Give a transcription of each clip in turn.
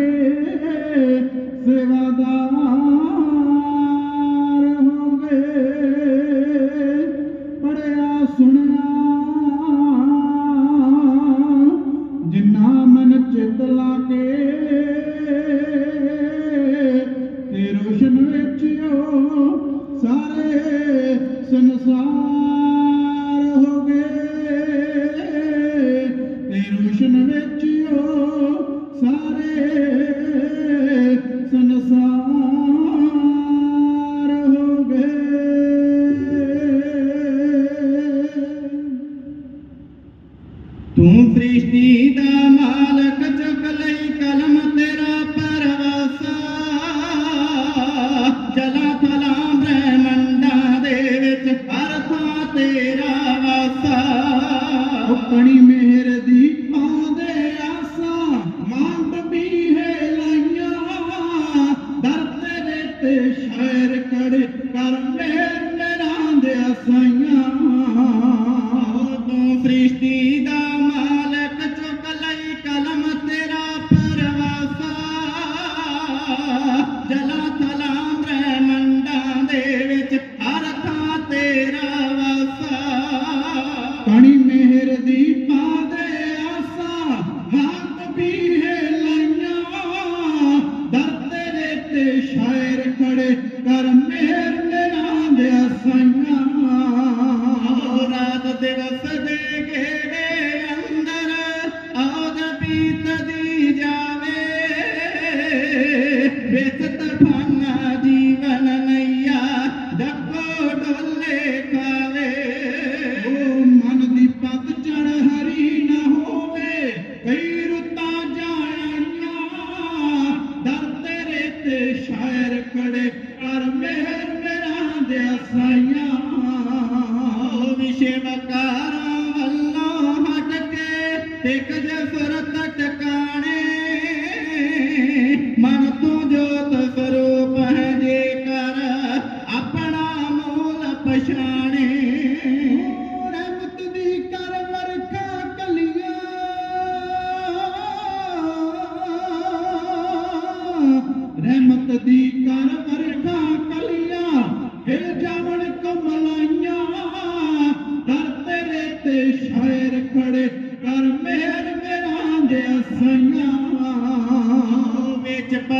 ਕੇ तेरा ਵਿੱਚ ਭਲੇਖੇ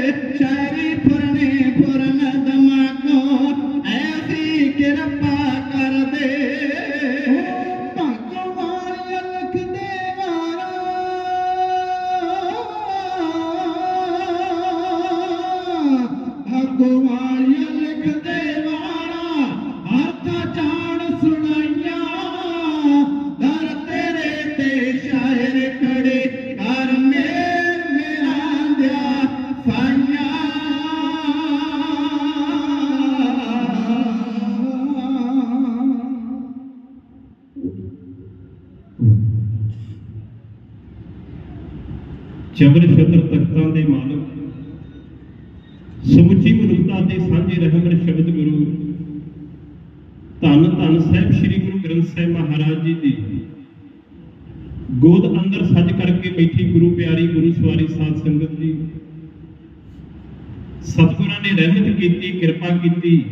ਧੰਨ ਧੰਨ ਸਾਹਿਬ ਸ੍ਰੀ ਗੁਰੂ ਗ੍ਰੰਥ ਸਾਹਿਬ ਮਹਾਰਾਜ ਜੀ ਦੀ। ਗੋਦ ਅੰਦਰ ਸੱਜ ਕਰਕੇ ਬੈਠੀ ਗੁਰੂ ਪਿਆਰੀ, ਗੁਰੂ ਸਵਾਰੀ ਸਾਧ ਸੰਗਤ ਜੀ। ਸਤਿਗੁਰਾਂ ਨੇ ਰਹਿਮਤ ਕੀਤੀ, ਕਿਰਪਾ ਕੀਤੀ।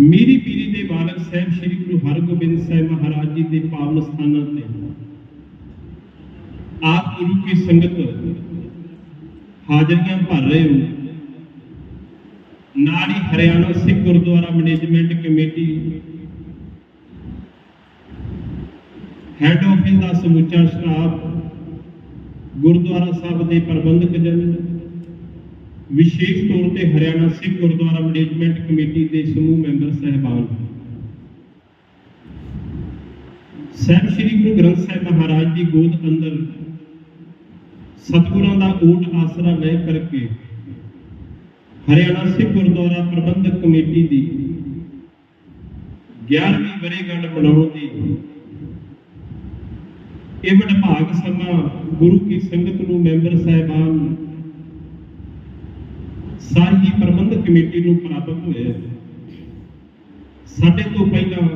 ਮੇਰੀ ਪੀਰੀ ਦੇ ਬਾਲਕ ਸਾਹਿਬ ਸ੍ਰੀ ਗੁਰੂ ਹਰਗੋਬਿੰਦ ਸਾਹਿਬ ਮਹਾਰਾਜ ਜੀ ਦੇ ਪਾਵਨ ਸਥਾਨਾਂ ਤੇ। ਆਪ ਗੁਰੂ ਕੀ ਸੰਗਤ ਹਾਜ਼ਰੀਆਂ ਭਰ ਰਹੇ ਹੋ। ਨਾਲ ਹੀ Haryana Sikh gurdwara management committee head office ਦਾ ਸਮੁੱਚਾ ਸਟਾਫ ਗੁਰਦੁਆਰਾ ਸਾਹਿਬ ਦੇ ਪ੍ਰਬੰਧਕ ਜਨ ਵਿਸ਼ੇਸ਼ ਤੌਰ ਤੇ ਹਰਿਆਣਾ ਸਿੱਖ ਗੁਰਦੁਆਰਾ ਮੈਨੇਜਮੈਂਟ ਕਮੇਟੀ ਦੇ ਸਮੂਹ ਮੈਂਬਰ ਸਹਿਬਾਨ ਸਾਹਿਬ ਸ੍ਰੀ ਗੁਰੂ ਗ੍ਰੰਥ ਸਾਹਿਬ ਮਹਾਰਾਜ ਦੀ ਗੋਦ ਅੰਦਰ ਸਤਿਗੁਰਾਂ ਦਾ ਓਟ ਆਸਰਾ ਲੈ ਕਰਕੇ ਹਰਿਆਣਾ ਸਿੱਖ ਗੁਰਦੁਆਰਾ ਪ੍ਰਬੰਧਕ ਕਮੇਟੀ ਦੀ 11ਵੀਂ ਵਰੇਗੰਢ ਮਨਾਉਣ ਦੀ ਇਹ ਵਡਭਾਗ ਸਮਾਂ ਗੁਰੂ ਕੀ ਸੰਗਤ ਨੂੰ ਮੈਂਬਰ ਸਾਹਿਬਾਨ ਸਾਰੀ ਪ੍ਰਬੰਧਕ ਕਮੇਟੀ ਨੂੰ ਪ੍ਰਾਪਤ ਹੋਇਆ ਸਾਡੇ ਤੋਂ ਪਹਿਲਾਂ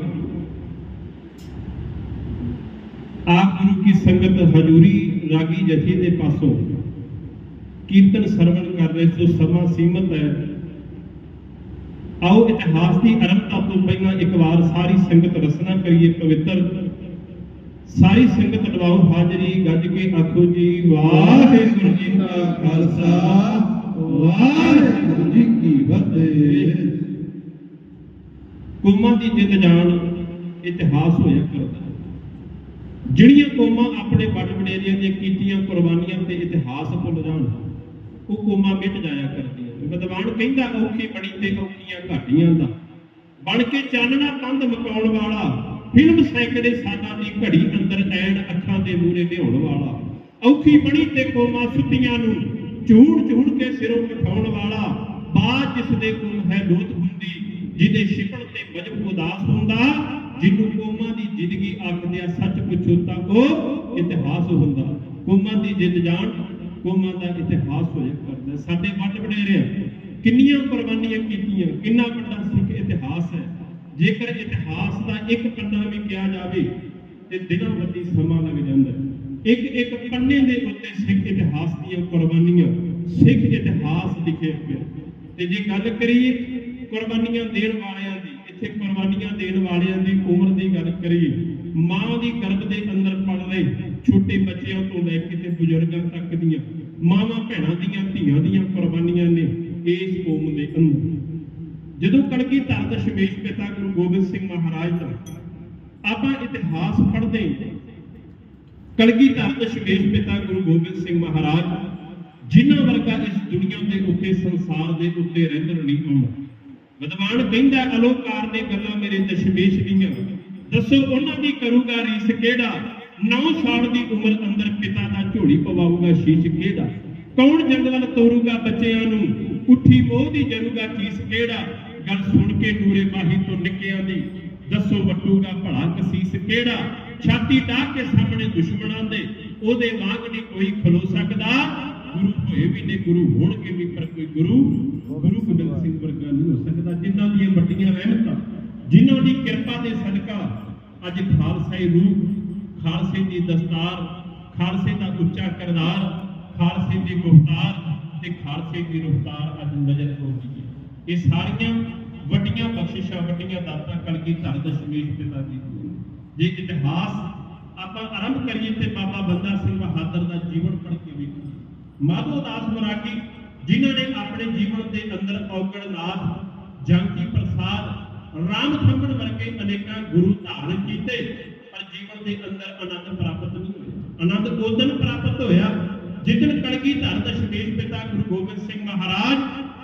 ਆਪ ਗੁਰੂ ਕੀ ਸੰਗਤ ਹਜੂਰੀ ਰਾਗੀ ਜਥੀ ਦੇ ਪਾਸੋਂ ਕੀਰਤਨ ਸਰਵਣ ਕਰ ਰਹੇ ਸੋ ਸਮਾਂ ਸੀਮਤ ਹੈ। ਆਓ ਇਤਿਹਾਸ ਦੀ ਆਰੰਭਤਾ ਤੋਂ ਪਹਿਲਾਂ ਇੱਕ ਵਾਰ ਸਾਰੀ ਸੰਗਤ ਰਸਨਾ ਕਰੀਏ ਪਵਿੱਤਰ। ਸਾਰੀ ਸੰਗਤ ਲਵਾਓ ਹਾਜ਼ਰੀ ਗੱਜ ਕੇ ਆਖੋ ਜੀ, ਵਾਹਿਗੁਰੂ ਜੀ ਕਾ ਖਾਲਸਾ, ਵਾਹਿਗੁਰੂ ਜੀ ਕੀ ਫਤਿਹ। ਕੌਮਾਂ ਦੀ ਜਿੱਤ ਜਾਣ, ਇਤਿਹਾਸ ਹੋਇਆ ਕਰਦਾ। ਜਿਹੜੀਆਂ ਕੌਮਾਂ ਆਪਣੇ ਵੱਡ ਵਡੇਰੀਆਂ ਦੀਆਂ ਕੀਤੀਆਂ ਕੁਰਬਾਨੀਆਂ ਤੇ ਇਤਿਹਾਸ ਭੁੱਲ ਜਾਣ ਉਹ ਕੋਮਾ ਮਿਟ ਜਾਇਆ ਕਰਦੀਆਂ ਵਿਦਵਾਨ ਕਹਿੰਦਾ, ਔਖੀ ਬਣੀ ਤੇ ਔਖੀਆਂ ਘਾਟੀਆਂ ਦਾ। ਬਣ ਕੇ ਚਾਨਣਾ ਕੰਧ ਮਕਾਉਣ ਵਾਲਾ, ਫਿਲਮ ਸੈਂਕੜੇ ਸਾਲਾਂ ਦੀ ਘੜੀ ਅੰਦਰ ਐਣ ਅੱਖਾਂ ਦੇ ਮੂਰੇ ਲਿਆਉਣ ਵਾਲਾ। ਔਖੀ ਬਣੀ ਤੇ ਕੌਮਾਂ ਸੁੱਤੀਆਂ ਨੂੰ ਝੂੜ ਝੂੜ ਕੇ ਸਿਰੋਂ ਉਠਾਉਣ ਵਾਲਾ। ਬਾਜ ਜਿਸ ਦੇ ਕੋਲ ਹੈ ਲੋਤ ਹੁੰਦੀ, ਜਿਹਦੇ ਛਿਪਣ ਤੇ ਮਜਬ ਉਦਾਸ ਹੁੰਦਾ, ਜਿਹਨੂੰ ਕੌਮਾਂ ਦੀ ਜ਼ਿੰਦਗੀ ਆਖਦੇ ਆ ਸੱਚ ਪੁੱਛੋ ਤਾਂ ਉਹ ਇਤਿਹਾਸ ਹੁੰਦਾ। ਕੌਮਾਂ ਦੀ ਜਿੰਦ ਜਾਣ ਕੌਮਾਂ ਦਾ ਇਤਿਹਾਸ ਹੋਇਆ ਕਰਦਾ। ਸਾਡੇ ਵੱਡ ਵਡੇਰਿਆਂ ਕਿੰਨੀਆਂ ਕੁਰਬਾਨੀਆਂ ਕੀਤੀਆਂ, ਕਿੰਨਾ ਵੱਡਾ ਸਿੱਖ ਇਤਿਹਾਸ ਹੈ। ਜੇਕਰ ਇਤਿਹਾਸ ਦਾ ਇੱਕ ਪੰਨਾ ਵੀ ਕਿਹਾ ਜਾਵੇ, ਤੇ ਦਿਨਾਂ ਵੱਡੀ ਸਮਾਂ ਲੱਗ ਜਾਂਦਾ ਇੱਕ ਇੱਕ ਪੰਨੇ ਦੇ ਉੱਤੇ ਸਿੱਖ ਇਤਿਹਾਸ ਦੀਆਂ ਕੁਰਬਾਨੀਆਂ, ਸਿੱਖ ਇਤਿਹਾਸ ਲਿਖਿਆ ਪਿਆ ਤੇ ਜੇ ਗੱਲ ਕਰੀਏ ਕੁਰਬਾਨੀਆਂ ਦੇਣ ਵਾਲਿਆਂ ਦੀ, ਇੱਥੇ ਕੁਰਬਾਨੀਆਂ ਦੇਣ ਵਾਲਿਆਂ ਦੀ ਉਮਰ ਦੀ ਗੱਲ ਕਰੀਏ, ਮਾਂ ਦੀ ਗਰਭ ਦੇ ਅੰਦਰ ਪੜ ਰਹੇ ਛੋਟੇ ਬੱਚਿਆਂ ਤੋਂ ਲੈ ਕੇ ਤੇ ਬਜ਼ੁਰਗਾਂ ਤੱਕ ਦੀਆਂ ਮਾਵਾਂ ਭੈਣਾਂ ਦੀਆਂ, ਧੀਆਂ ਦੀਆਂ ਕੁਰਬਾਨੀਆਂ ਨੇ ਇਸ ਕੌਮ ਦੇ ਅੰਦਰ ਜਦੋਂ ਕਲਗੀ ਧਰ ਦਸ਼ਮੇਸ਼ ਪਿਤਾ ਗੁਰੂ ਗੋਬਿੰਦ ਸਿੰਘ ਮਹਾਰਾਜ ਦਾ ਆਪਾਂ ਇਤਿਹਾਸ ਪੜ੍ਹਦੇ ਕਲਗੀ ਧਰ ਦਸ਼ਮੇਸ਼ ਪਿਤਾ ਗੁਰੂ ਗੋਬਿੰਦ ਸਿੰਘ ਮਹਾਰਾਜ ਜਿਨ੍ਹਾਂ ਵਰਗਾ ਇਸ ਦੁਨੀਆ ਦੇ ਉੱਤੇ, ਸੰਸਾਰ ਦੇ ਉੱਤੇ ਰਹਿੰਦਰ ਨਹੀਂ ਆਉਂਦਾ। ਵਿਦਵਾਨ ਕਹਿੰਦਾ, ਅਲੋਕਾਰ ਨੇ ਗੱਲਾਂ ਮੇਰੇ ਦਸ਼ਮੇਸ਼ ਦੀਆਂ। ਦੱਸੋ, ਉਹਨਾਂ ਦੀ ਕਰੂਗਾ ਰੀਸ ਕਿਹੜਾ? 9 ਸਾਲ ਦੀ ਉਮਰ ਅੰਦਰ ਪਿਤਾ ਦਾ ਝੋਲੀ ਪਵਾਊਗਾ, ਸ਼ੀਸ਼ ਕਿਹੜਾ? ਕੌਣ ਜੰਗਲ ਤੋਰੂਗਾ ਬੱਚਿਆਂ ਨੂੰ? ਉੱਠੀ ਮੋਹ ਦੀ ਜਰੂਗਾ ਚੀਸ ਕਿਹੜਾ? ਗੱਲ ਸੁਣ ਕੇ ਨੂਰੇ ਮਾਹੀ ਤੋਂ ਨਿੱਕਿਆਂ ਦੀ। ਦੱਸੋ ਵਟੂਗਾ ਭਲਾ ਕਸੀਸ ਕਿਹੜਾ? ਛਾਤੀ ਢਾਹ ਕੇ ਸਾਹਮਣੇ ਦੁਸ਼ਮਣਾਂ ਦੇ। ਉਹਦੇ ਵਾਂਗ ਨਹੀਂ ਕੋਈ ਖਲੋ ਸਕਦਾ। ਗੁਰੂ ਹੋਏ ਵੀ ਨੇ, ਗੁਰੂ ਹੋਣਗੇ ਵੀ, ਪਰ ਕੋਈ ਗੁਰੂ ਗੁਰੂ ਗੋਬਿੰਦ ਸਿੰਘ ਵਰਗਾ ਨਹੀਂ ਹੋ ਸਕਦਾ। ਜਿਨ੍ਹਾਂ ਦੀਆਂ ਵੱਡੀਆਂ ਰਹਿਮਤਾਂ, ਜਿਨ੍ਹਾਂ ਦੀ ਕਿਰਪਾ ਦੇ ਸਦਕਾ ਅੱਜ ਖਾਲਸਾਈ ਰੂਪ ਖਾਲਸੇ ਦੀ ਦਸਤਾਰ, ਖਾਲਸੇ ਦਾ ਉੱਚਾ ਕਰਦਾਰ, ਖਾਲਸੇ ਦੀ ਗੁਫਤਾਰ ਤੇ ਖਾਲਸੇ ਦੀ ਰਫਤਾਰ ਅੱਜ ਨਜ਼ਰ ਆਉਂਦੀ ਹੈ। ਇਹ ਸਾਰੀਆਂ ਵੱਡੀਆਂ ਬਖਸ਼ਿਸ਼ਾਂ, ਵੱਡੀਆਂ ਦਾਤਾਂ ਕਲਗੀ ਧਰ ਦਸ਼ਮੇਸ਼ ਪਿਤਾ ਜੀ ਜੇ ਇਤਿਹਾਸ ਆਪਾਂ ਆਰੰਭ ਕਰੀਏ ਤੇ ਬਾਬਾ ਬੰਦਾ ਸਿੰਘ ਬਹਾਦਰ ਦਾ ਜੀਵਨ ਪੜ੍ਹ ਕੇ ਵੇਖੀਏ। ਮਾਧੋ ਦਾਸ ਮਰਾਗੀ ਜਿਨ੍ਹਾਂ ਨੇ ਆਪਣੇ ਜੀਵਨ ਦੇ ਅੰਦਰ ਔਗਣ ਨਾਥ, ਜੰਗੀ ਪ੍ਰਸਾਦ, ਰਾਮ ਥੰਮਣ ਵਰਗੇ ਅਨੇਕਾਂ ਗੁਰੂ ਧਾਰਨ ਕੀਤੇ, ਪਰ ਜੀਵਨ ਦੇ ਅੰਦਰ ਆਨੰਦ ਪ੍ਰਾਪਤ ਨਹੀਂ ਹੋਇਆ। ਆਨੰਦ ਉਦੋਂ ਪ੍ਰਾਪਤ ਹੋਇਆ ਜਿੱਦਣ ਕਲਗੀ ਧਰ ਦਸ਼ਮੇਸ਼ ਪਿਤਾ ਗੁਰੂ ਗੋਬਿੰਦ ਸਿੰਘ ਮਹਾਰਾਜ,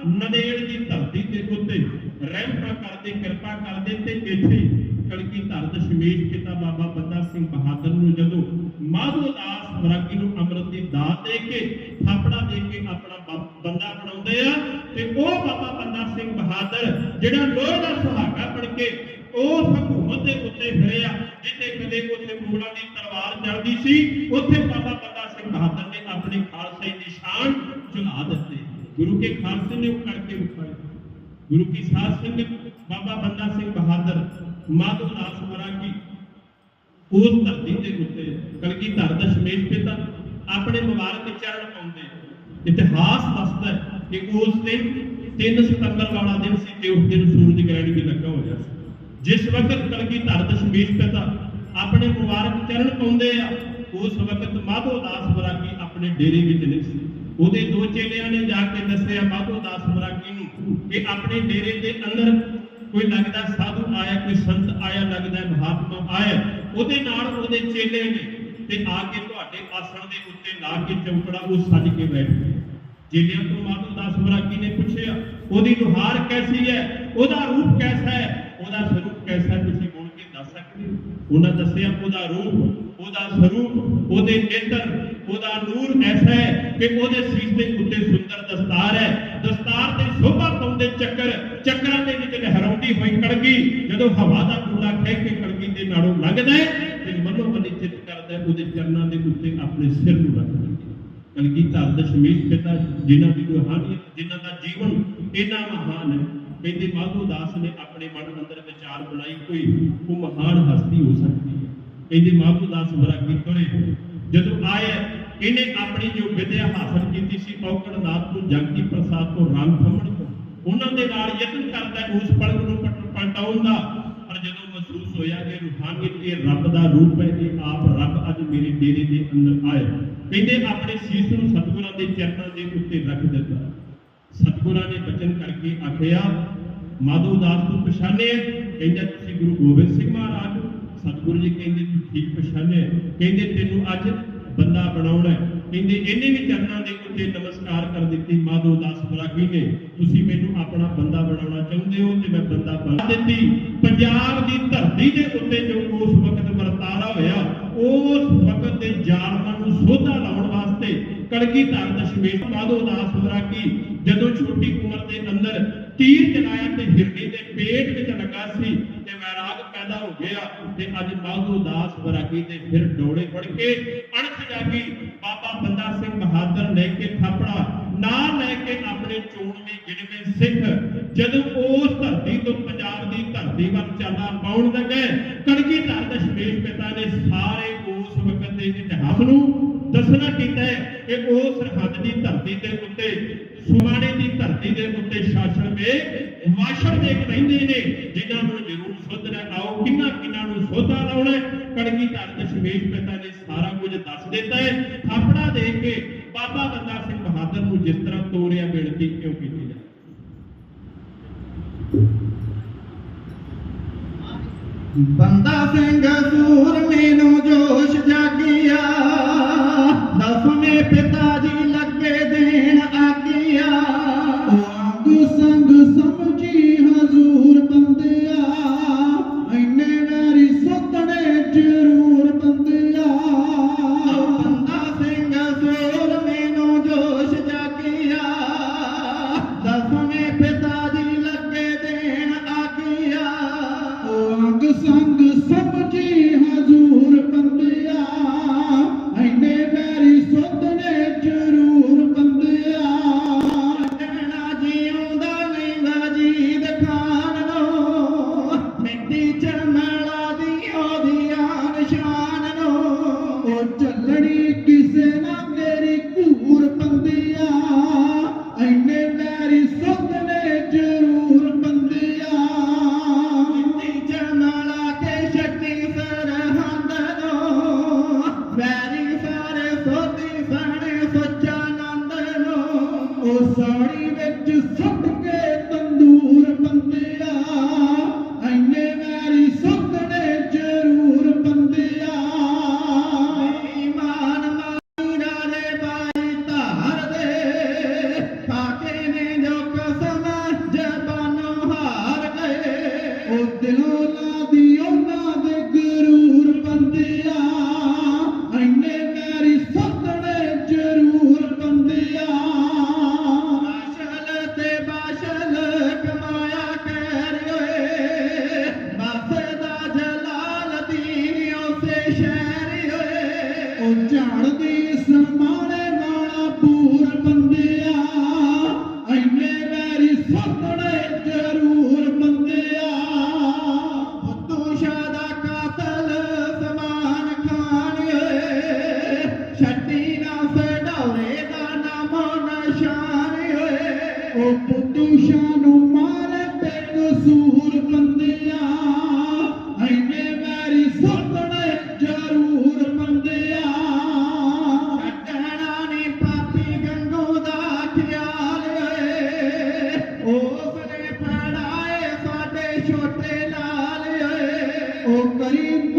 ਨਦੇੜ ਦੀ ਧਰਤੀ ਦੇ ਉੱਤੇ ਰਹਿਮਤਾਂ ਕਰਦੇ, ਕਿਰਪਾ ਕਰਦੇ ਤੇ ਇੱਥੇ ਕਲਗੀ ਧਰ ਦਸ਼ਮੇਸ਼ ਪਿਤਾ ਬਾਬਾ ਬੰਦਾ ਸਿੰਘ ਬਹਾਦਰ ਨੂੰ ਜਦੋਂ ਮਾਧੋ ਦਾਸ ਮਰਾਗੀ ਨੂੰ ਅੰਮ੍ਰਿਤ ਦੀ ਦਾਤ ਦੇ ਕੇ ਥਾਪੜਾ ਦੇ ਕੇ ਆਪਣਾ ਬੰਦਾ ਬਣਾਉਂਦੇ ਆ ਤੇ ਉਹ ਬਾਬਾ ਬੰਦਾ ਸਿੰਘ ਬਹਾਦਰ ਜਿਹੜਾ ਲੋਹ ਦਾ ਸੁਹਾਗਾ ਬਣ ਕੇ ਉਸ ਹਕੂਮਤ ਦੇ ਉੱਤੇ ਫਿਰਿਆ ਜਿੱਥੇ ਕਦੇ ਉੱਥੇ ਦੀ ਤਲਵਾਰ ਚੱਲਦੀ ਸੀ, ਉੱਥੇ ਬਾਬਾ ਬੰਦਾ ਸਿੰਘ ਬਹਾਦਰ ਨੇ ਆਪਣੀ ਖਾਲਸੇ ਦੀ ਚੁਲਾ ਦਿੱਤੀ। ਗੁਰੂ ਕੇ ਖਾਲਸੇ ਨੇ ਉਹ ਕਰਕੇ ਵਿਖਾਇਆ ਗੁਰੂ ਕੀ ਸਾਧ ਸੰਗਤ ਬਾਬਾ ਬੰਦਾ ਸਿੰਘ ਬਹਾਦਰ ਮਾਧੋ ਦਾਸ ਮਰਾਗੀ ਉਸ ਧਰਤੀ ਦੇ ਉੱਤੇ, ਕਲਗੀ ਧਰ ਦਸ਼ਮੇਸ਼ ਪਿਤਾ, ਆਪਣੇ ਮੁਬਾਰਕ ਚਰਨ ਪਾਉਂਦੇ। ਇਤਿਹਾਸ ਦੱਸਦਾ ਹੈ ਕਿ ਉਸ ਦਿਨ 3 ਸਤੰਬਰ ਵਾਲਾ ਦਿਨ ਸੀ ਤੇ ਉਸ ਦਿਨ ਸੂਰਜ ਗ੍ਰਹਿਣ ਵੀ ਲੱਗਾ ਹੋਇਆ ਸੀ। ਜਿਸ ਵਕਤ ਕਲਗੀ ਧਰ ਦਸ਼ਮੇਸ਼ ਪਿਤਾ ਆਪਣੇ ਮੁਬਾਰਕ ਚਰਨ ਪਾਉਂਦੇ ਆ, ਉਸ ਵਕਤ ਮਾਧੋ ਦਾਸ ਮਰਾਗੀ ਆਪਣੇ ਡੇਰੇ ਵਿੱਚ ਨਹੀਂ ਸੀ ਉਹਦੇ ਦੋ ਚੇਲਿਆਂ ਨੇ ਜਾ ਕੇ ਦੱਸਿਆ ਮਾਧੋ ਦਾਸ ਮਰਾਗੀ ਨੂੰ ਕਿ ਆਪਣੇ ਡੇਰੇ ਦੇ ਅੰਦਰ ਕੋਈ ਲੱਗਦਾ ਸਾਧੂ ਆਇਆ, ਕੋਈ ਸੰਤ ਆਇਆ, ਲੱਗਦਾ ਮਹਾਤਮਾ ਆਇਆ। ਉਹਦੇ ਨਾਲ ਉਹਦੇ ਚੇਲੇ ਨੇ ਤੇ ਆ ਕੇ ਤੁਹਾਡੇ ਆਸਣ ਦੇ ਉੱਤੇ ਲਾ ਕੇ ਚੌਕੜਾ ਉਹ ਸੱਜ ਕੇ ਬੈਠ ਗਿਆ। ਚੇਲਿਆਂ ਤੋਂ ਮਾਧੋ ਦਾਸ ਮਰਾਗੀ ਨੇ ਪੁੱਛਿਆ, ਉਹਦੀ ਨੁਹਾਰ ਕੈਸੀ ਹੈ? ਉਹਦਾ ਰੂਪ ਕੈਸਾ ਹੈ? ਉਹਦਾ ਸਰੂਪ ਕੈਸਾ ਤੁਸੀਂ ਬੋਲ ਕੇ ਦੱਸ ਸਕਦੇ ਹੋ ਉਹਨਾਂ ਦੱਸਿਆ, ਉਹਦਾ ਰੂਪ, ਉਹਦਾ ਸਰੂਪ, ਉਹਦੇ ਨੇਤਰ ਉਹਦਾ ਨੂਰ ਐਸਾ ਹੈ ਕਿ ਉਹਦੇ ਸੀਸ ਦੇ ਉੱਤੇ ਸੁੰਦਰ ਦਸਤਾਰ ਹੈ। ਦਸਤਾਰ ਤੇ ਸ਼ੋਭਾ ਪਾਉਂਦੇ ਚੱਕਰ, ਚੱਕਰਾਂ ਦੇ ਵਿੱਚ ਲਹਿਰਾਉਂਦੀ ਹੋਈ ਕੜਗੀ, ਜਦੋਂ ਹਵਾ ਦਾ ਗੁੱਲਾ ਖਹਿ ਕੇ ਕੜਗੀ ਦੇ ਨਾਲੋਂ ਲੰਘਦਾ ਹੈ, ਤੇ ਮਨੋ ਮਨੀ ਚਿੱਤ ਕਰਦਾ ਉਹਦੇ ਚਰਨਾਂ ਦੇ ਉੱਤੇ ਆਪਣੇ ਸਿਰ ਨੂੰ ਰੱਖ ਦਿੰਦਾ ਕਲਗੀ ਧਰ ਦਸ਼ਮੇਸ਼ ਪਿਤਾ, ਜਿਨ੍ਹਾਂ ਦੀ ਰੂਹਾਨੀਅਤ ਜਿਨ੍ਹਾਂ ਦਾ ਜੀਵਨ ਇੰਨਾ ਮਹਾਨ ਹੈ ਕਹਿੰਦੇ ਮਾਧੋ ਦਾਸ ਨੇ ਆਪਣੇ ਮਨ ਅੰਦਰ ਵਿਚਾਰ ਬਣਾਈ ਕੋਈ ਉਹ ਮਹਾਨ ਹਸਤੀ ਹੋ ਸਕਦੀ ਹੈ। ਕਹਿੰਦੇ ਮਾਧੋ ਦਾਸ ਵਰਾਗੀ ਤੁਰੇ ਜਦੋਂ ਆਏ, ਇਹਨੇ ਆਪਣੀ ਜੋ ਵਿਦਿਆ ਹਾਸਲ ਕੀਤੀ ਸੀ, ਔਕੜ ਤੋਂ ਜਗਤੀ ਪ੍ਰਸਾਦ ਤੋਂ, ਰਾਮ ਥੰਮਣ ਤੋਂ, ਉਹਨਾਂ ਦੇ ਨਾਲ ਯਤਨ ਕਰਦਾ ਉਸ ਪਲਕ ਨੂੰ ਪਟਾਉਣ ਦਾ। ਪਰ ਜਦੋਂ ਮਹਿਸੂਸ ਹੋਇਆ ਕਿ ਰੂਹਾਨੀਅਤ ਇਹ ਰੱਬ ਦਾ ਰੂਪ ਹੈ, ਇਹ ਆਪ ਰੱਬ ਅੱਜ ਮੇਰੇ ਡੇਰੇ ਦੇ ਅੰਦਰ ਆਇਆ। ਕਹਿੰਦੇ ਆਪਣੇ ਸੀਸ ਨੂੰ ਸਤਿਗੁਰਾਂ ਦੇ ਚਰਨਾਂ ਦੇ ਉੱਤੇ ਰੱਖ ਦਿੱਤਾ। ਸਤਿਗੁਰਾਂ ਨੇ ਬਚਨ ਕਰਕੇ ਆਖਿਆ ਮਾਧੋ ਦਾਸ ਨੂੰ ਪਛਾਣਿਆ ਕਹਿੰਦਾ, ਤੁਸੀਂ ਗੁਰੂ ਗੋਬਿੰਦ ਸਿੰਘ ਮਹਾਰਾਜ ਸਤਿਗੁਰੂ ਜੀ ਕਹਿੰਦੇ, ਤੂੰ ਠੀਕ ਪਛਾਣਿਆ ਕਹਿੰਦੇ, ਤੈਨੂੰ ਅੱਜ ਬੰਦਾ ਬਣਾਉਣਾ ਕਹਿੰਦੇ ਇਹਨੇ ਵੀ ਚਰਨਾਂ ਦੇ ਉੱਤੇ ਨਮਸਕਾਰ ਕਰ ਦਿੱਤੀ ਮਾਧੋ ਦਾਸ ਬਰਾਗੀ ਨੇ। ਤੁਸੀਂ ਮੈਨੂੰ ਆਪਣਾ ਬੰਦਾ ਬਣਾਉਣਾ ਚਾਹੁੰਦੇ ਹੋ ਤੇ ਮੈਂ ਬੰਦਾ ਬਣਾ ਦਿੱਤੀ। ਪੰਜਾਬ ਦੀ ਧਰਤੀ ਦੇ ਉੱਤੇ ਜੋ ਉਸ ਵਕਤ ਵਰਤਾਰਾ ਹੋਇਆ, ਉਸ ਵਕਤ ਦੇ ਜ਼ਾਲਮਾਂ ਨੂੰ ਸੋਧਾ ਲਾਉਣ ਵਾਸਤੇ ਕੜਕੀ ਧਰ ਦਸ਼ਮੇਸ਼ ਮਾਧੋ ਦਾਸ ਬਰਾਗੀ ਜਦੋਂ ਛੋਟੀ ਉਮਰ ਦੇ ਅੰਦਰ ਤੀਰ ਚਲਾਇਆ ਤੇ ਹਿਰਦੇ ਦੇ ਪੇਟ ਵਿੱਚ ਲੱਗਾ ਸੀ ਤੇ ਵੈਰਾਗ ਪੈਦਾ ਹੋ ਗਿਆ ਤੇ ਅੱਜ ਮਾਧੋ ਦਾਸ ਬਰਾਗੀ ਫਿਰ ਡੋਲੇ ਫੜ ਕੇ ਅਣਖ ਜਾਗੀ। ਬਾਬਾ ਬੰਦਾ ਸਿੰਘ ਬਹਾਦਰ ਲੈ ਕੇ ਥਾਪੜਾ ਨਾਲ ਲੈ ਕੇ ਆਪਣੇ ਚੋਣਵੇਂ ਗਿਣਵੇਂ ਸਿੱਖ। ਜਦੋਂ ਉਸ ਧਰਤੀ ਤੋਂ ਪੰਜਾਬ ਦੀ ਧਰਤੀ ਵੱਲ ਚਾਲਾ ਪਾਉਣ ਲੱਗੇ ਕੜਕੀ ਧਰ ਦਸ਼ਮੇਸ਼ ਪਿਤਾ ਨੇ ਸਾਰੇ ਉਸ ਵਕਤ ਦੇ ਇਤਿਹਾਸ ਨੂੰ ਦੱਸਣਾ ਕੀਤਾ ਹੈ ਕਿ ਉਹ ਸਰਹੱਦ ਦੀ ਧਰਤੀ ਦੇ ਉੱਤੇ ਸੁਮਾਣੇ ਦੀ ਧਰਤੀ ਦੇ ਉੱਤੇ ਸ਼ਾਸਨ ਵੇ ਦੇ ਰਹਿੰਦੇ ਨੇ, ਜਿਨ੍ਹਾਂ ਨੂੰ ਜ਼ਰੂਰ ਸੋਧਣਾ ਆਓ ਕਿੰਨਾ ਕਿੰਨਾ ਨੂੰ ਸੋਧਾ ਲਾਉਣਾ ਕੜਗੀ ਧਰ ਦਸ਼ਮੇਸ਼ ਪਿਤਾ ਨੇ ਸਾਰਾ ਕੁਝ ਦੱਸ ਦਿੱਤਾ ਹੈ। ਥਾਪੜਾ ਦੇ ਕੇ ਬਾਬਾ ਬੰਦਾ ਸਿੰਘ ਬਹਾਦਰ ਨੂੰ ਜਿਸ ਤਰ੍ਹਾਂ ਤੋਰਿਆ, ਬੇਨਤੀ ਕਿਉਂ ਕੀਤੀ ਜਾ ਬੰਦਾ ਸਿੰਘ ਸੂਰ ਮੈਨੂੰ ਜੋਸ਼ ਜਾਗਿਆ, ਦਸਵੇਂ ਪਿਤਾ ਜੀ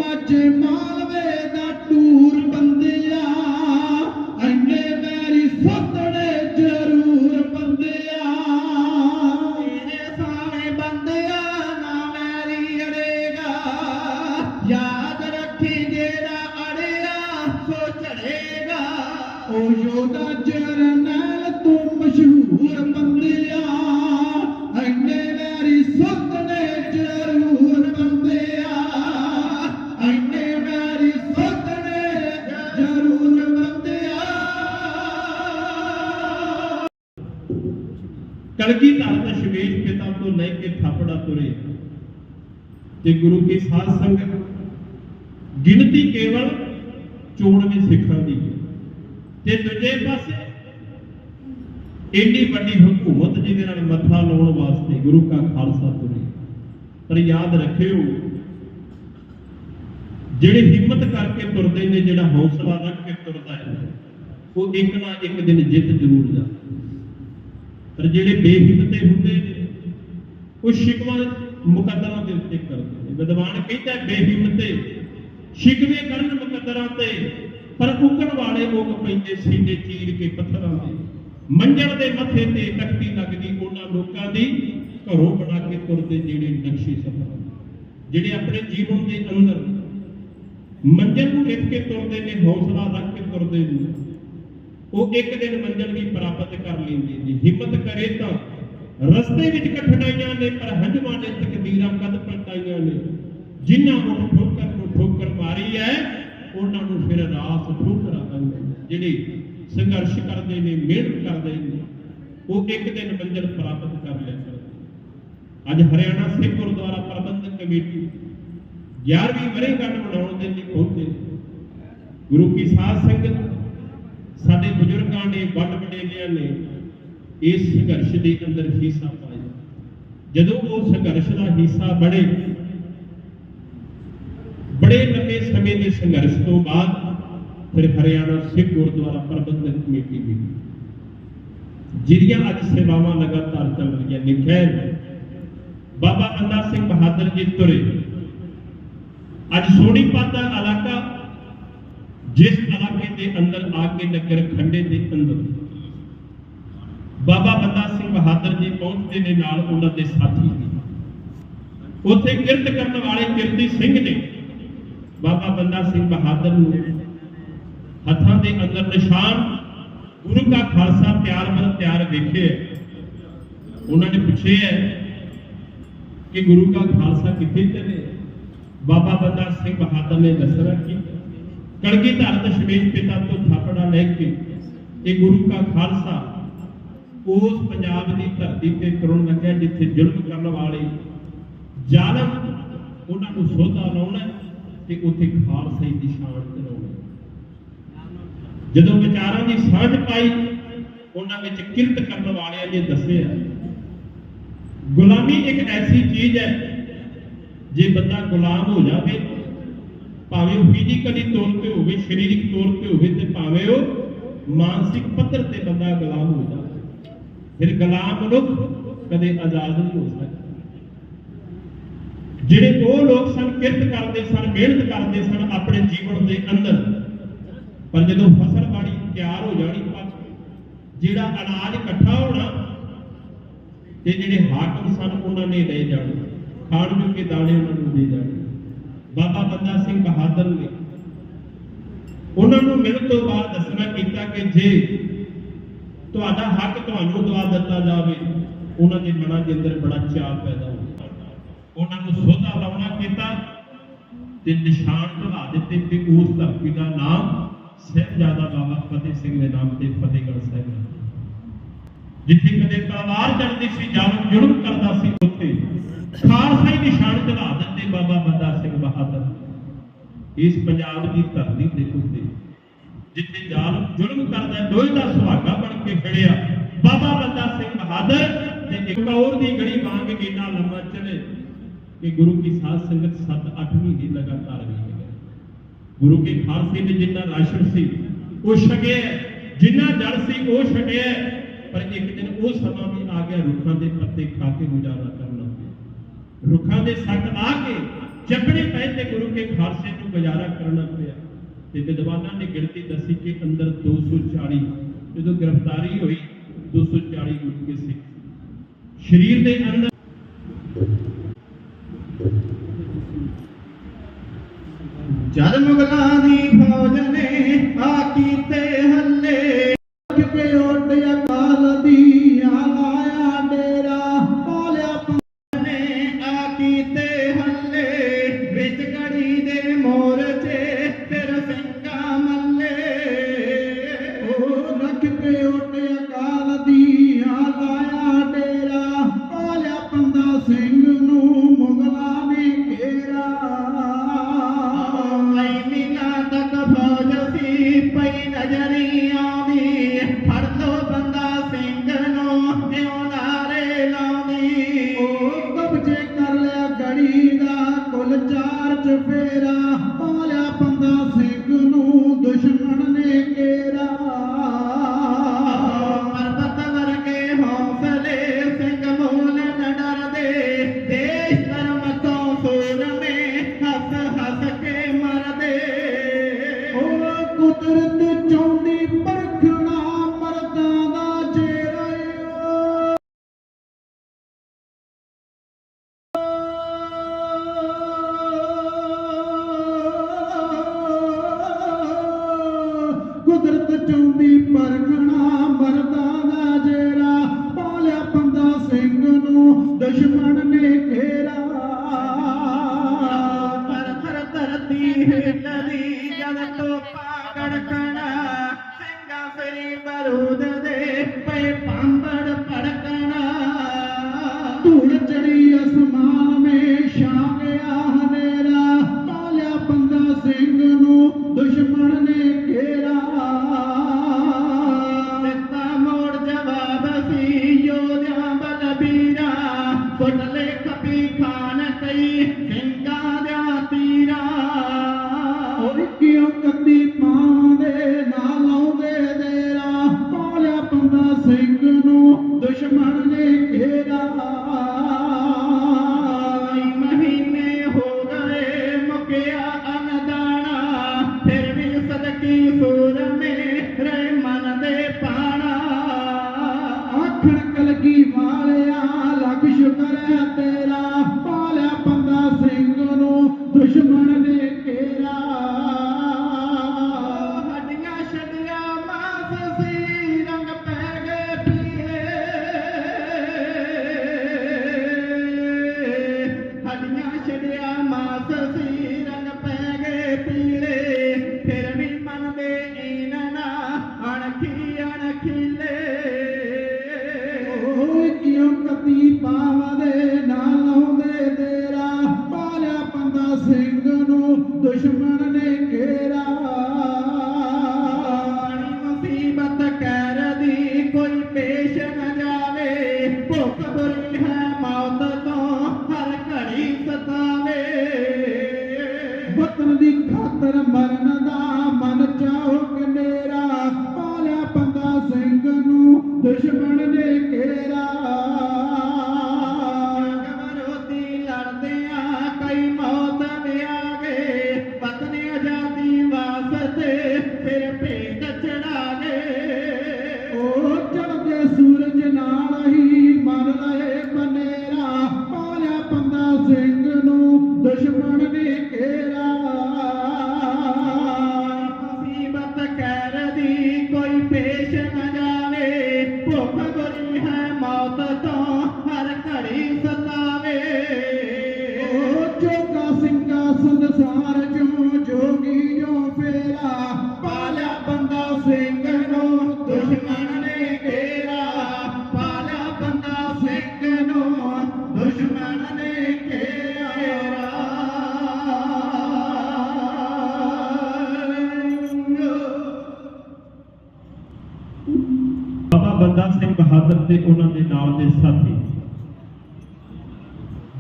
মাঝে ਇੰਨੀ ਹਕੂਮਤ ਜਿਹਦੇ ਨਾਲ ਮੱਥਾ ਲਾਉਣ ਵਾਸਤੇ ਗੁਰੂ ਕਾ ਖਾਲਸਾ ਤੁਰੇ। ਪਰ ਯਾਦ ਰੱਖਿਓ, ਜਿਹੜੇ ਹਿੰਮਤ ਕਰਕੇ ਤੁਰਦੇ ਨੇ, ਜਿਹੜਾ ਹੌਸਲਾ ਰੱਖ ਕੇ ਤੁਰਦਾ ਹੈ, ਉਹ ਇੱਕ ਨਾ ਇੱਕ ਦਿਨ ਜਿੱਤ ਜ਼ਰੂਰ ਜਾਂਦਾ ਪਰ ਜਿਹੜੇ ਬੇਹਿੰਮਤੇ ਹੁੰਦੇ ਨੇ, ਉਹ ਸ਼ਿਕਵਾ ਮੁਕੱਦਰਾਂ ਦੇ ਉੱਤੇ ਕਰਦੇ ਨੇ। ਵਿਦਵਾਨ ਕਹਿੰਦਾ ਬੇਹਿੰਮਤੇ, ਸ਼ਿਕਵੇ ਕਰਨ ਮੁਕੱਦਰਾਂ ਤੇ, ਪਰ ਉਕਣ ਵਾਲੇ ਲੋਕ ਪੈਂਦੇ ਸੀਨੇ ਚੀਰ ਕੇ ਪੱਥਰਾਂ ਦੇ ਮੰਜਣ ਦੇ ਮੱਥੇ ਤੇ ਤਖਤੀ ਲੱਗਦੀ ਉਹਨਾਂ ਲੋਕਾਂ ਦੀ, ਘਰੋਂ ਬਣਾ ਕੇ ਤੁਰਦੇ ਜਿਹੜੇ ਨਕਸ਼ੇ ਸਫਰ ਜਿਹੜੇ ਆਪਣੇ ਜੀਵਨ ਦੇ ਅੰਦਰ ਮੰਜ਼ਿਲ ਨੂੰ ਲਿਖ ਕੇ ਤੁਰਦੇ ਨੇ, ਹੌਸਲਾ ਰੱਖ ਕੇ ਤੁਰਦੇ ਨੇ, ਉਹ ਇੱਕ ਦਿਨ ਮੰਜ਼ਿਲ ਵੀ ਪ੍ਰਾਪਤ ਕਰ ਲੈਂਦੇ ਨੇ ਹਿੰਮਤ ਕਰੇ ਤਾਂ ਰਸਤੇ ਵਿੱਚ ਕਠਿਨਾਈਆਂ ਨੇ, ਪਰ ਹੰਝਵਾਂ ਨੇ ਤਕਦੀਰਾਂ ਕਦ ਪਲਟਾਈਆਂ ਨੇ ਜਿਨ੍ਹਾਂ ਨੂੰ ਠੋਕਰ ਨੂੰ ਠੋਕਰ ਮਾਰੀ ਹੈ, ਉਹਨਾਂ ਨੂੰ ਫਿਰ ਰਾਸ ਠੋਕਰਾਂ ਪੈਂਦੀਆਂ ਨੇ। ਜਿਹੜੇ ਸੰਘਰਸ਼ ਕਰਦੇ ਨੇ, ਮਿਹਨਤ ਕਰਦੇ ਨੇ, ਉਹ ਇੱਕ ਦਿਨ ਮੰਜ਼ਿਲ ਪ੍ਰਾਪਤ ਕਰ ਲਿਆ ਕਰਦੇ ਅੱਜ ਹਰਿਆਣਾ ਸਿੱਖ ਗੁਰਦੁਆਰਾ ਪ੍ਰਬੰਧਕ ਕਮੇਟੀ 11ਵੀਂ ਵਰ੍ਹੇਗੰਢ ਮਨਾਉਣ ਦੇ ਲਈ ਪਹੁੰਚੇ ਗੁਰੂ ਕੀ ਸਾਧ ਸੰਗਤ, ਸਾਡੇ ਬਜ਼ੁਰਗਾਂ ਨੇ, ਵੱਡ ਵਡੇਰਿਆਂ ਨੇ ਇਸ ਸੰਘਰਸ਼ ਦੇ ਅੰਦਰ ਹਿੱਸਾ ਪਾਇਆ। ਜਦੋਂ ਉਹ ਸੰਘਰਸ਼ ਦਾ ਹਿੱਸਾ ਬਣੇ, ਬੜੇ ਲੰਮੇ ਸਮੇਂ ਦੇ ਸੰਘਰਸ਼ ਤੋਂ ਬਾਅਦ ਫਿਰ ਹਰਿਆਣਾ ਸਿੱਖ ਗੁਰਦੁਆਰਾ ਪ੍ਰਬੰਧਕ ਕਮੇਟੀ ਵੀ। ਜਿਹੜੀਆਂ ਅੱਜ ਸੇਵਾਵਾਂ ਲਗਾਤਾਰ ਚੱਲ ਰਹੀਆਂ ਨੇ, ਖੈਰ। ਬਾਬਾ ਬੰਦਾ ਸਿੰਘ ਬਹਾਦਰ ਜੀ ਤੁਰੇ। ਅੱਜ ਸੋਨੀਪਤ ਦਾ ਇਲਾਕਾ, ਜਿਸ ਇਲਾਕੇ ਦੇ ਅੰਦਰ ਆ ਕੇ ਨਗਰ ਖੰਡੇ ਦੇ ਅੰਦਰ। ਬਾਬਾ ਬੰਦਾ ਸਿੰਘ ਬਹਾਦਰ ਜੀ ਪਹੁੰਚਦੇ ਨੇ ਨਾਲ ਉਹਨਾਂ ਦੇ ਸਾਥੀ ਉੱਥੇ ਕਿਰਤ ਕਰਨ ਵਾਲੇ ਕਿਰਤੀ ਸਿੰਘ ਨੇ। ਬਾਬਾ ਬੰਦਾ ਸਿੰਘ ਬਹਾਦਰ ਨੂੰ ਹੱਥਾਂ ਦੇ ਅੰਦਰ ਨਿਸ਼ਾਨ, ਗੁਰੂ ਕਾ ਖਾਲਸਾ ਪਿਆਰ ਵੱਲ ਪਿਆਰ ਵੇਖੇ। ਉਹਨਾਂ ਨੇ ਪੁੱਛਿਆ ਕਿ ਗੁਰੂ ਕਾ ਖਾਲਸਾ ਕਿੱਥੇ ਚਲੇ? ਬਾਬਾ ਬੰਦਾ ਸਿੰਘ ਬਹਾਦਰ ਨੇ ਦੱਸਣਾ ਕਿ? ਕੜਗੀ ਧਰ ਦਸ਼ਮੇਸ਼ ਪਿਤਾ ਤੋਂ ਥਾਪੜਾ ਲੈ ਕੇ ਇਹ ਗੁਰੂ ਕਾ ਖਾਲਸਾ ਉਸ ਪੰਜਾਬ ਦੀ ਧਰਤੀ ਤੇ ਤੁਰਨ ਲੱਗਿਆ ਜਿੱਥੇ ਜ਼ੁਲਮ ਕਰਨ ਵਾਲੇ ਜ਼ਾਲਮ ਉਹਨਾਂ ਨੂੰ ਸੋਧਾ ਲਾਉਣਾ ਤੇ ਉੱਥੇ ਖਾਲਸੇ ਦੀ ਸ਼ਾਨ ਚਲਾਉਣਾ ਜਦੋਂ ਵਿਚਾਰਾਂ ਦੀ ਸਾਂਝ ਪਾਈ, ਉਹਨਾਂ ਵਿੱਚ ਕਿਰਤ ਕਰਨ ਵਾਲਿਆਂ ਨੇ ਦੱਸਿਆ, ਗੁਲਾਮੀ ਇੱਕ ਐਸੀ ਚੀਜ਼ ਹੈ, ਜੇ ਬੰਦਾ ਗੁਲਾਮ ਹੋ ਜਾਵੇ, ਭਾਵੇਂ ਉਹ ਫਿਜ਼ੀਕਲੀ ਤੌਰ ਤੇ ਹੋਵੇ, ਸਰੀਰਕ ਤੌਰ ਤੇ ਹੋਵੇ ਤੇ ਭਾਵੇਂ ਉਹ ਮਾਨਸਿਕ ਪੱਧਰ ਤੇ ਬੰਦਾ ਗੁਲਾਮ ਹੋ ਜਾਵੇ, ਫਿਰ ਗੁਲਾਮ ਮਨੁੱਖ ਕਦੇ ਆਜ਼ਾਦ ਨਹੀਂ ਹੋ ਸਕਦਾ। ਜਿਹੜੇ ਉਹ ਲੋਕ ਸਨ, ਕਿਰਤ ਕਰਦੇ ਸਨ, ਮਿਹਨਤ ਕਰਦੇ ਸਨ, ਆਪਣੇ ਜੀਵਨ ਦੇ ਅੰਦਰ ਪਰ ਜਦੋਂ ਫਸਲ ਬਾੜੀ ਤਿਆਰ ਹੋ ਜਾਣੀ ਪੱਕ ਜਿਹੜਾ ਅਨਾਜ ਇਕੱਠਾ ਹੋਣਾ, ਤੇ ਜਿਹੜੇ ਹਾਕਮ ਸਨ, ਉਹਨਾਂ ਨੇ ਲੈ ਜਾਣੇ। ਖਾਣ ਜੋਗੇ ਦਾਣੇ ਉਹਨਾਂ ਨੂੰ ਦੇ ਜਾਣੇ। ਬਾਬਾ ਬੰਦਾ ਸਿੰਘ ਬਹਾਦਰ ਨੇ ਉਹਨਾਂ ਨੂੰ ਮਿਲਣ ਤੋਂ ਬਾਅਦ ਦੱਸਣਾ ਕੀਤਾ ਕਿ ਜੇ ਤੁਹਾਡਾ ਹੱਕ ਤੁਹਾਨੂੰ ਦਵਾ ਦਿੱਤਾ ਜਾਵੇ, ਉਹਨਾਂ ਦੇ ਮਨਾਂ ਦੇ ਅੰਦਰ ਬੜਾ ਚਾਅ ਪੈਦਾ ਹੋਇਆ ਉਹਨਾਂ ਨੂੰ ਸੋਧਾ ਲਾਉਣਾ ਕੀਤਾ ਤੇ ਨਿਸ਼ਾਨ ਚੜਾ ਦਿੱਤੇ ਤੇ ਉਸ ਧਰਤੀ ਦਾ ਨਾਮ ਸਾਹਿਬਜ਼ਾਦਾ ਬਾਬਾ ਫਤਿਹ ਸਿੰਘ ਦੇ ਨਾਮ ਤੇ ਫਤਿਹਗੜ੍ਹ ਸਾਹਿਬ ਜਿੱਥੇ ਕਦੇ ਤਲਵਾਰ ਚੜਦੀ ਸੀ, ਜਾਲਮ ਜ਼ੁਲਮ ਕਰਦਾ ਸੀ ਉੱਥੇ। ਖਾਲਸਾ ਹੀ ਨਿਸ਼ਾਨ ਚੜਾ ਦਿੱਤੇ ਬਾਬਾ ਬੰਦਾ ਸਿੰਘ ਬਹਾਦਰ। ਇਸ ਪੰਜਾਬ ਦੀ ਧਰਤੀ ਦੇ ਉੱਤੇ, ਜਿੱਥੇ ਜ਼ਾਲਮ ਜ਼ੁਲਮ ਕਰਦਾ, ਲੋਹੇ ਦਾ ਸੁਹਾਗਾ ਬਣ ਕੇ ਖੜਿਆ, ਬਾਬਾ ਬੰਦਾ ਸਿੰਘ ਬਹਾਦਰ ਤੇ ਇੱਕ ਔਰ ਦੀ ਗੜੀ ਵਾਂਗ ਇੰਨਾ ਲੰਮਾ ਚਲੇ ਕਿ ਗੁਰੂ ਕੀ ਸਾਧ ਸੰਗਤ 7-8 ਮਹੀਨੇ ਲਗਾਤਾਰ ਰਹੀ ਹੈ ਗੁਰੂ ਕੇ ਖਾਲਸੇ ਨੇ ਜਿੰਨਾ ਰਾਸ਼ਨ ਸੀ, ਉਹ ਛਕਿਆ ਜਿੰਨਾ ਜਲ ਸੀ, ਉਹ ਛਕਿਆ ਪਰ ਇੱਕ ਦਿਨ ਉਹ ਸਮਾਂ ਵੀ ਆ ਗਿਆ, ਰੁੱਖਾਂ ਦੇ ਪੱਤੇ ਖਾ ਕੇ ਗੁਜ਼ਾਰਾ ਕਰਨਾ ਰੁੱਖਾਂ ਦੇ ਸੱਟ ਆ ਕੇ ਚੱਪੜੇ ਪਏ ਤੇ ਗੁਰੂ ਕੇ ਖਾਲਸੇ ਨੂੰ ਗੁਜ਼ਾਰਾ ਕਰਨਾ ਪਿਆ। ਤੇ ਵਿਦਵਾਨਾਂ ਨੇ ਗਿਣਤੀ ਦੱਸੀ ਕਿ ਅੰਦਰ 240 ਜਦੋਂ ਗ੍ਰਿਫਤਾਰੀ ਹੋਈ 240 ਗੁਰੂ ਸੀ। ਸਰੀਰ ਦੇ ਅੰਦਰ ਜਦ ਮੁਗਲਾਂ ਦੀ ਫੌਜ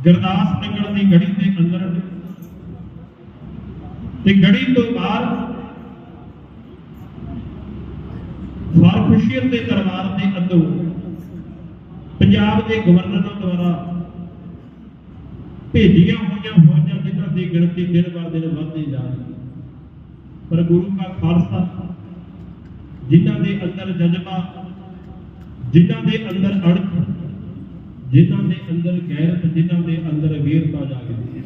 ਗੁਰਦਾਸ ਨਗਰ ਦੀ ਗੜੀ ਦੇ ਅੰਦਰ ਤੇ ਗੜੀ ਤੋਂ ਬਾਹਰ ਫਾਰਖੁਸ਼ੀਰ ਦੇ ਦਰਬਾਰ ਦੇ ਅੰਦਰ ਪੰਜਾਬ ਦੇ ਗਵਰਨਰਾਂ ਦੁਆਰਾ ਭੇਜੀਆਂ ਹੋਈਆਂ ਫੌਜਾਂ ਦੀ ਤਾਂ ਦੀ ਗਿਣਤੀ ਦਿਨ ਬਾਅਦ ਦਿਨ ਵੱਧਦੀ ਜਾ ਰਹੀ ਪਰ ਗੁਰੂ ਦਾ ਖਾਲਸਾ, ਜਿਨ੍ਹਾਂ ਦੇ ਅੰਦਰ ਜਜ਼ਬਾ, ਜਿਨ੍ਹਾਂ ਦੇ ਅੰਦਰ ਅੜਖ ਜਿਨ੍ਹਾਂ ਦੇ ਅੰਦਰ ਗੈਰਤ ਜਿਨ੍ਹਾਂ ਦੇ ਅੰਦਰ ਵੀਰਤਾ ਜਾਗਦੀ ਹੈ।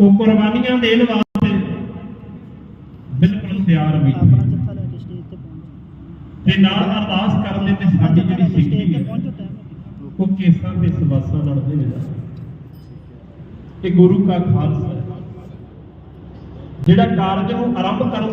ਉਹ ਕੁਰਬਾਨੀਆਂ ਦੇਣ ਵਾਸਤੇ ਬਿਲਕੁਲ ਤਿਆਰ ਵੀ ਤੇ ਨਾਲ ਅਰਦਾਸ ਕਰਨ ਦੇ ਤੇ ਸਾਡੀ ਜਿਹੜੀ ਸਿੱਖੀ ਹੈ ਉਹ ਕੇਸਾਂ ਤੇ ਸਵਾਸਾਂ ਨਾਲ ਦੇ ਵਿੱਚ ਇਹ ਗੁਰੂ ਦਾ ਖਾਲਸਾ ਜਿਹੜਾ ਕਾਰਜ ਨੂੰ ਆਰੰਭ ਕਰਨ